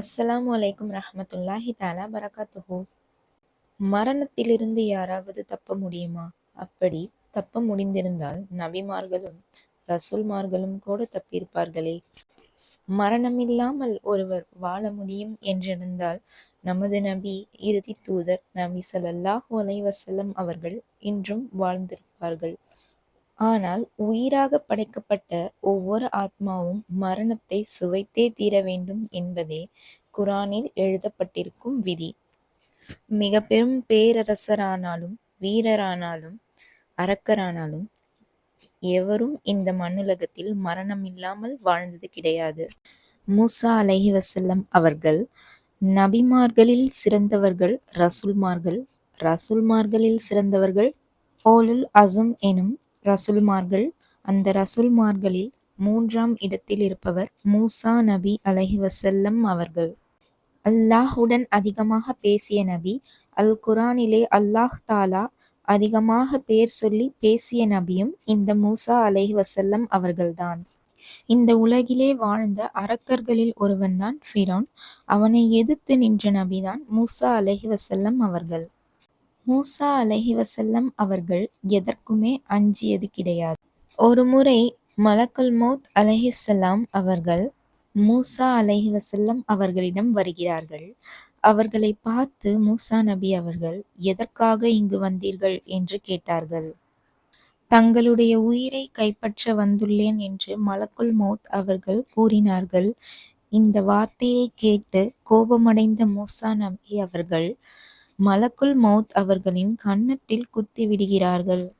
அஸ்ஸலாமு அலைக்கும் ரஹமத்துல்லாஹி தாலா பரகாத்துஹு. மரணத்திலிருந்து யாராவது தப்ப முடியுமா? அப்படி தப்ப முடிந்திருந்தால் நபிமார்களும் ரசூல்மார்களும் கூட தப்பியிருப்பார்களே. மரணமில்லாமல் ஒருவர் வாழ முடியும் என்றிருந்தால் நமது நபி இறுதி தூதர் நபி ஸல்லல்லாஹு அலைவசல்லம் அவர்கள் இன்றும் வாழ்ந்திருப்பார்கள். ஆனால் உயிராக படைக்கப்பட்ட ஒவ்வொரு ஆத்மாவும் மரணத்தை சுவைத்தே தீர வேண்டும் என்பதே குரானில் எழுதப்பட்டிருக்கும் விதி. மிக பெரும் பேரரசரானாலும் வீரரானாலும் அரக்கரானாலும் எவரும் இந்த மண்ணுலகத்தில் மரணம் இல்லாமல் வாழ்ந்தது கிடையாது. மூசா அலஹி வசல்லம் அவர்கள் நபிமார்களில் சிறந்தவர்கள் ரசுல்மார்கள் ரசுல்மார்களில் சிறந்தவர்கள் ஓலுல் அசும் எனும் ரசுல்மார்கள். அந்த ரசுல்மார்களில் மூன்றாம் இடத்தில் இருப்பவர் மூசா நபி அலஹி வசல்லம் அவர்கள். அல்லாஹுடன் அதிகமாக பேசிய நபி அல் குரானிலே அல்லாஹ் தாலா அதிகமாக பேர் சொல்லி பேசிய நபியும் இந்த மூசா அலைஹி வசல்லம் அவர்கள்தான். இந்த உலகிலே வாழ்ந்த அரக்கர்களில் ஒருவன்தான் ஃபிரோன். அவனை எதிர்த்து நின்ற நபிதான் மூசா அலஹி வசல்லம் அவர்கள். மூசா அலைஹிவசல்லம் அவர்கள் எதற்குமே அஞ்சியது கிடையாது. ஒரு முறை மலக்குல் மௌத் அலஹிசல்லாம் அவர்கள் மூசா அலைஹி அவர்களிடம் வருகிறார்கள். அவர்களை பார்த்து மூசா நபி அவர்கள் எதற்காக இங்கு வந்தீர்கள்? என்று கேட்டார்கள். தங்களுடைய உயிரை கைப்பற்ற வந்துள்ளேன் என்று மலக்குல் மௌத் அவர்கள் கூறினார்கள். இந்த வார்த்தையை கேட்டு கோபமடைந்த மூசா நபி அவர்கள் மலக்குல் மௌத் அவர்களின் கன்னத்தில் குத்தி விடுகிறார்கள்.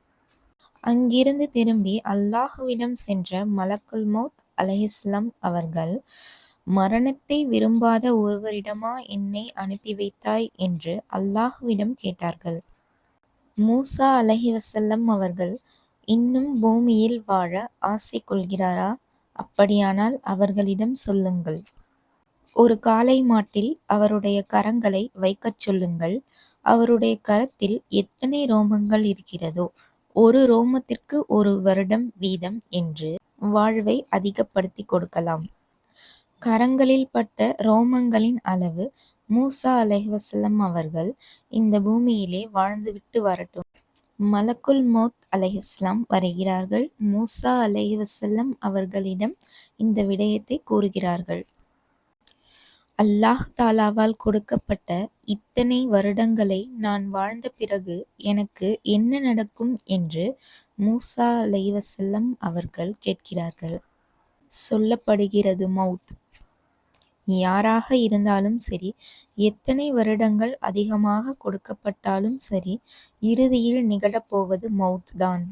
அங்கிருந்து திரும்பி அல்லாஹுவிடம் சென்ற மலக்குல் மௌத் அலைஹிஸ்லாம் அவர்கள் மரணத்தை விரும்பாத ஒருவரிடமா என்னை அனுப்பி வைத்தாய்? என்று அல்லாஹுவிடம் கேட்டார்கள். மூசா அலஹி வசல்லம் அவர்கள் இன்னும் பூமியில் வாழ ஆசை கொள்கிறாரா? அப்படியானால் அவர்களிடம் சொல்லுங்கள். ஒரு காளை மாட்டில் அவருடைய கரங்களை வைக்கச் சொல்லுங்கள். அவருடைய கரத்தில் எத்தனை ரோமங்கள் இருக்கிறதோ ஒரு ரோமத்திற்கு ஒரு வருடம் வீதம் என்று வாழ்வை அதிகப்படுத்தி கொடுக்கலாம். கரங்களில் பட்ட ரோமங்களின் அளவு மூசா அலைஹசலம் அவர்கள் இந்த பூமியிலே வாழ்ந்துவிட்டு வரட்டும். மலக்குல் மௌத் அலைஹிஸ்லாம் வருகிறார்கள். மூசா அலைஹசல்லம் அவர்களிடம் இந்த விடயத்தை கூறுகிறார்கள். அல்லாஹ் தாலாவால் கொடுக்கப்பட்ட இத்தனை வருடங்களை நான் வாழ்ந்த பிறகு எனக்கு என்ன நடக்கும் என்று மூசா அலைவசல்லம் அவர்கள் கேட்கிறார்கள். சொல்லப்படுகிறது மவுத் யாராக இருந்தாலும் சரி எத்தனை வருடங்கள் அதிகமாக கொடுக்கப்பட்டாலும் சரி இறுதியில் நிகழப்போவது மவுத் தான்.